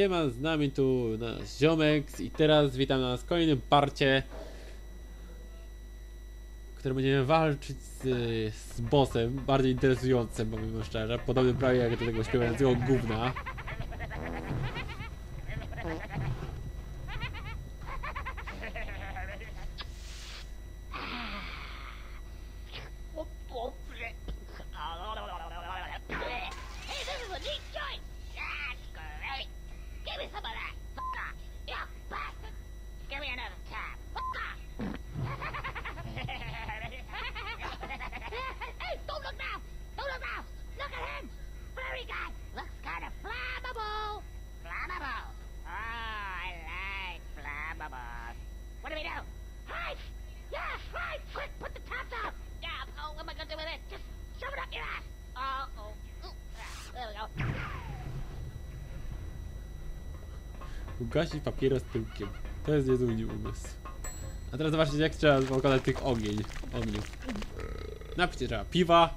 Siema, z nami tu nasz ziomek i teraz witam nas w kolejnym parcie w którym będziemy walczyć z, z bossem, bardziej interesującym, powiem szczerze, podobnym prawie jak do tego śpiewającego gówna. Ugasić papieros tyłkiem. To jest niezły umysł. A teraz zobaczcie jak trzeba pokonać tych ogień, ogniów. Napić trzeba piwa.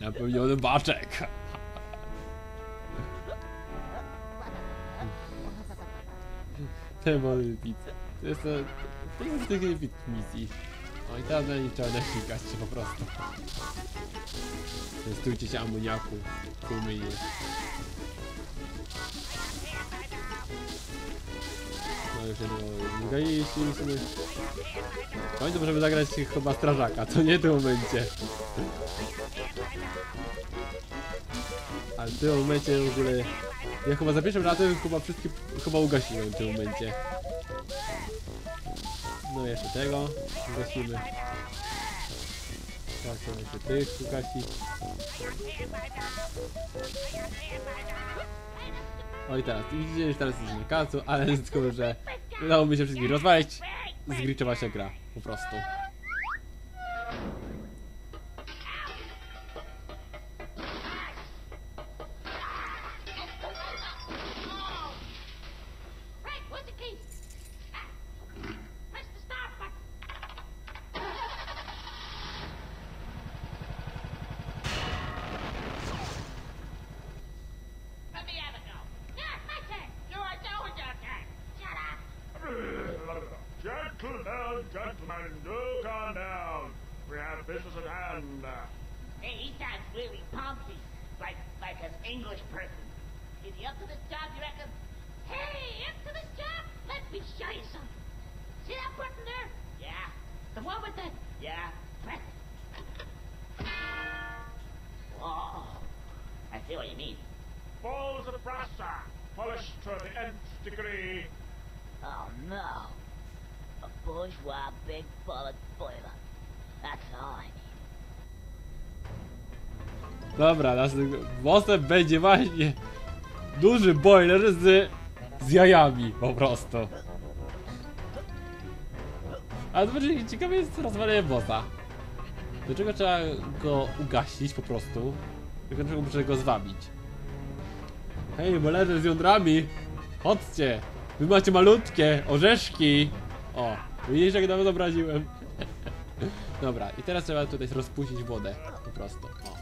Napełniony baczek. Demony pizza. To jest to... Jest tych misji. O i tam na nich trzeba nasikać po prostu. Testujcie się amoniaku. Tłumienie. No już jedno zgajiliśmy. W końcu możemy zagrać chyba strażaka, co nie w tym momencie. Ale w tym momencie w ogóle... Ja chyba za pierwszym razem chyba wszystkie chyba ugasiłem w tym momencie. No jeszcze tego ugasimy. Tak, to jeszcze tych ugasić. Oj teraz, widzicie, że teraz jest kacu, ale tylko, że udało mi się wszystkich rozwalić, zgliczowa się gra, po prostu. Gentlemen, do calm down. We have business at hand. Hey, he sounds really pompy, like like an English person. Is he up to this job, you reckon? Hey, up to this job? Let me show you something. See that button there? Yeah. The one with the... Yeah. Press it. Whoa. I see what you mean. Balls of brassa, polished to the nth degree. Oh, no. Bourgeois big bullet boiler. That's all I need. Dobra, następnym bossem będzie właśnie duży boiler z, z jajami, po prostu. A zobaczcie, ciekawe jest rozwalenie bossa. Do czego trzeba go ugasić po prostu? Do czego muszę go zwabić? Hej, bolerze z jądrami! Chodźcie! Wy macie malutkie orzeszki! O, widzisz jak nawet obraziłem? Dobra, i teraz trzeba tutaj rozpuścić wodę, po prostu. O.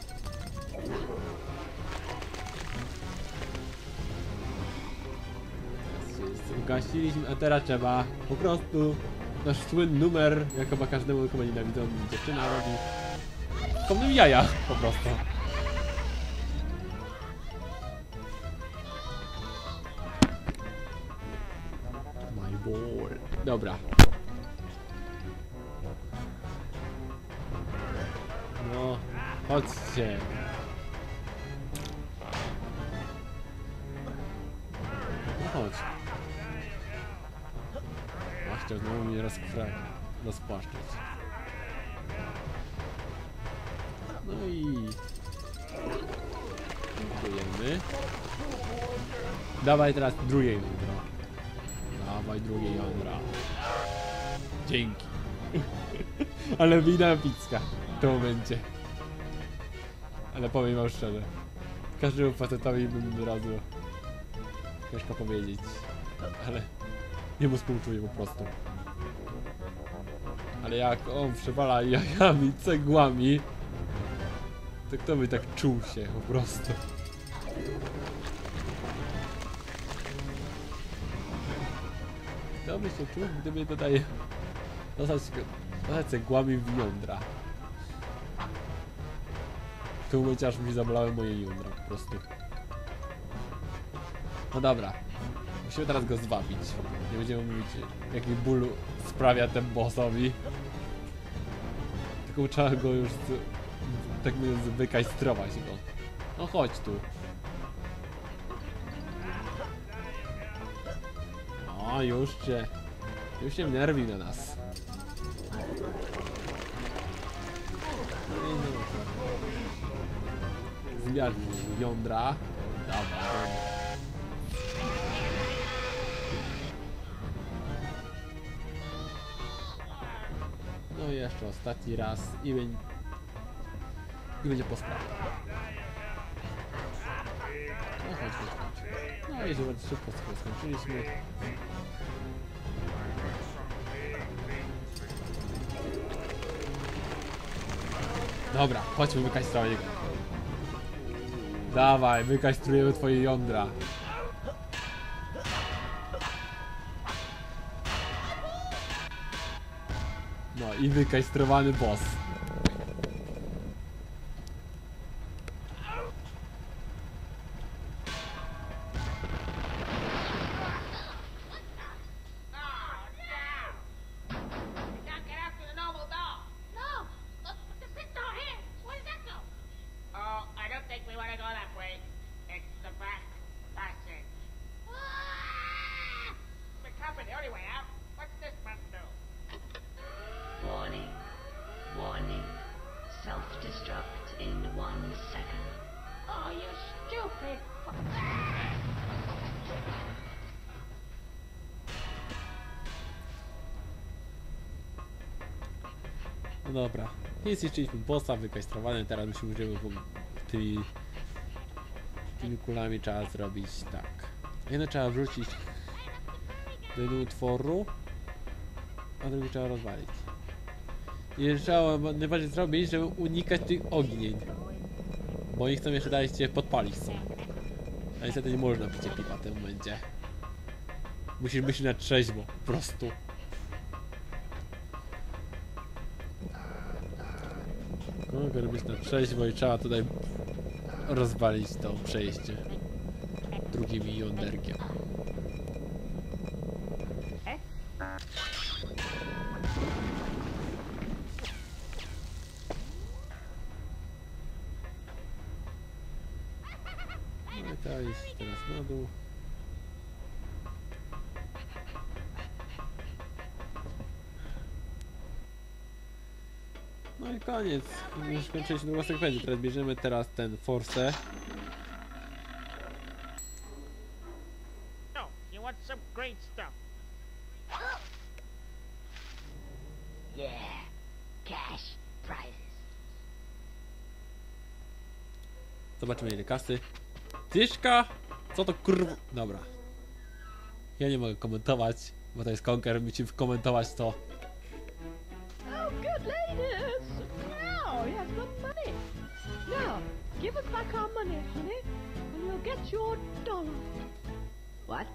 Wszyscy Ugasiliśmy, a teraz trzeba po prostu nasz słynny numer, jak chyba każdemu chyba nienawidzą dziewczyna robi. Komnym jaja, po prostu. My boy. Dobra. Chodźcie. No chodź. Chciał znowu mnie rozkra... rozpłaszczyć. No i... Dziękujemy. Dawaj teraz drugie jądro. Dawaj drugie jądra. Dzięki. Ale wina pizka tym momencie. Ale powiem wam szczerze. Każdemu facetowi bym od razu... Ciężko powiedzieć. Ale... Jemu współczuję po prostu. Ale jak on przewala jajami, cegłami... To kto by tak czuł się po prostu? Kto by się czuł, gdyby tutaj... Dostać, dostać cegłami w jądra. Tym momencie aż mi zabolały moje jądra po prostu. No dobra. Musimy teraz go zwabić. Nie będziemy mówić, jaki ból sprawia ten bossowi. Tylko trzeba go już, tak mówiąc, wykajstrować go. No chodź tu. O, już cię. Już się nerwi na nas. Zmiarnić jądra. Dawaj. No i jeszcze ostatni raz i będzie, i będzie po sprawie. No chodź, chodź, chodź. No i żeby szybko skończyliśmy. Dobra, chodźmy wykajstrować go. Dawaj, wykajstrujemy twoje jądra. No i wykajstrowany boss. Dobra. I zniszczyliśmy bossa, wykajstrowany, teraz musimy w- tymi, tymi kulami trzeba zrobić tak. Jedno trzeba wrzucić do utworu, a drugi trzeba rozwalić. I trzeba najbardziej zrobić, żeby unikać tych ognień. Bo ich chcą jeszcze dalej cię podpalić są. A niestety nie można pić piwa w tym momencie. Musisz myśleć na trzeźwo, po prostu. Mogę robić na trzeźwo i trzeba tutaj rozwalić to przejście drugim jąderkiem. No i to jest teraz na dół. No i koniec. Już skończyliśmy drugą sekwencję. Teraz bierzemy teraz ten Force. No, you want some great stuff. Yeah. Cash prizes. Zobaczymy ile kasy. Tyszka! Co to kurwa? Dobra. Ja nie mogę komentować, bo to jest Conker. Musimy komentować to. Oh, good ladies! Now, give us back our money, honey, and you'll get your dollar. What?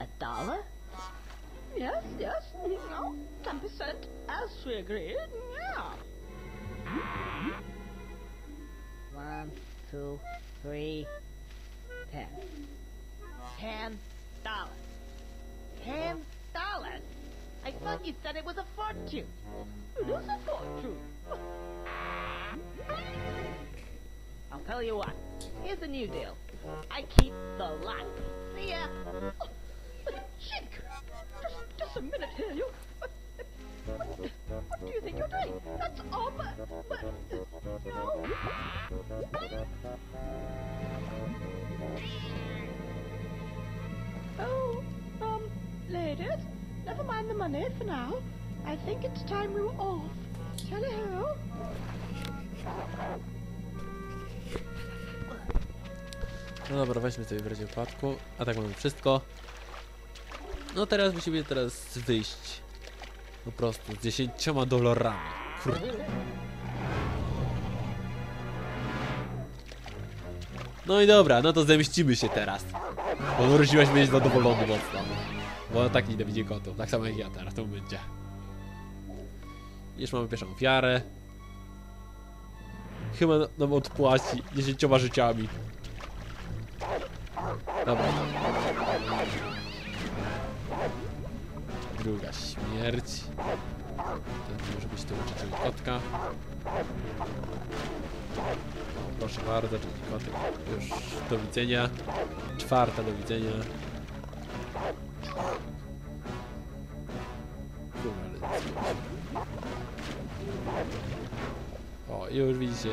A dollar? Yes, yes, no, ten percent, as we agreed. Yeah. One, two, three, ten. Ten dollars. Ten dollars? I thought you said it was a fortune. It is a fortune. I'll tell you what. Here's a new deal. I keep the lot. See ya. Chick, just, just a minute here, you. What, what, do you think you're doing? That's all, but, but, no. Oh, um, ladies, never mind the money for now. I think it's time we were off. Tally ho. No dobra, weźmy sobie w razie wypadku. A tak mamy wszystko. No teraz musimy teraz wyjść. Po prostu z 10 dolarami. Kurde. No i dobra, no to zemścimy się teraz. Bo urodziłaś być zadowolony mocno. Bo tak nienawidzi kotów, tak samo jak ja teraz tym momencie. Już mamy pierwszą ofiarę. Chyba nam odpłaci 10 życiami. Dobra. Druga śmierć. To może być tu uczyciel kotka. Proszę bardzo, czyli kotek już do widzenia. Czwarta do widzenia. O, już widzicie.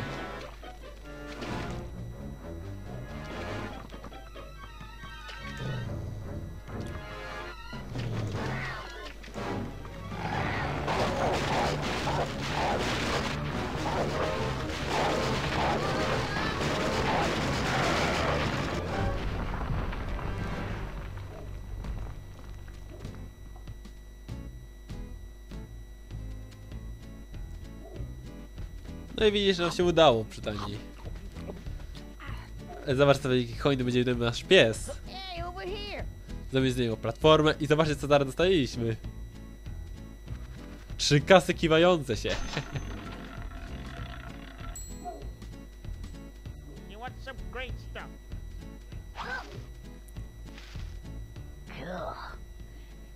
No i widzisz, nam się udało przynajmniej. E, Zobacz, co jaki hojny będzie jeden nasz pies. Zrobić z niego platformę i zobaczcie, co zaraz dostaliśmy. Trzy kasy kiwające się. Cool.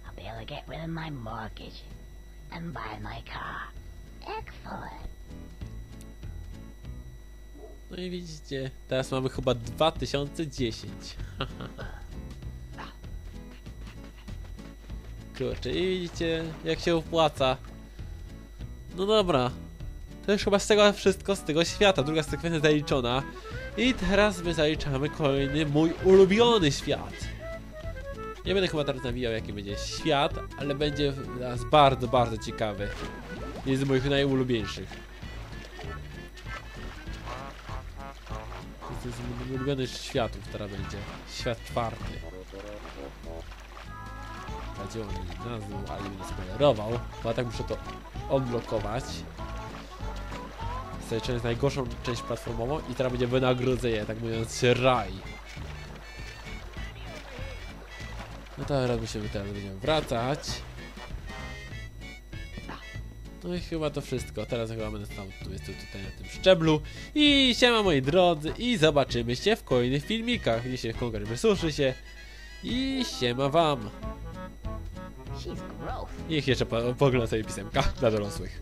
I'll be able to get rid of my mortgage and buy my car. Excellent. No i widzicie, teraz mamy chyba 2010. Kurczę, i widzicie, jak się opłaca. No dobra. To już chyba z tego wszystko, z tego świata. Druga sekwencja zaliczona. I teraz my zaliczamy kolejny mój ulubiony świat. Nie będę chyba teraz nawijał jaki będzie świat, ale będzie nas bardzo, bardzo ciekawy. Jest z moich najulubieńszych. To jest mój ulubiony światów teraz będzie. Świat czwarty. Radziło mi nazwą, ale nie spoilerował. Bo tak muszę to odblokować. Zaliczyłem z najgorszą część platformową i teraz będzie wynagrodzenie, tak mówiąc raj. No to teraz musimy teraz będziemy wracać. No i chyba to wszystko. Teraz chyba będę stał tu, jest tu tutaj na tym szczeblu. I siema moi drodzy i zobaczymy się w kolejnych filmikach. Dzisiaj Kongar wysuszy się. I siema wam. Niech jeszcze po- pogląda sobie pisemka dla dorosłych.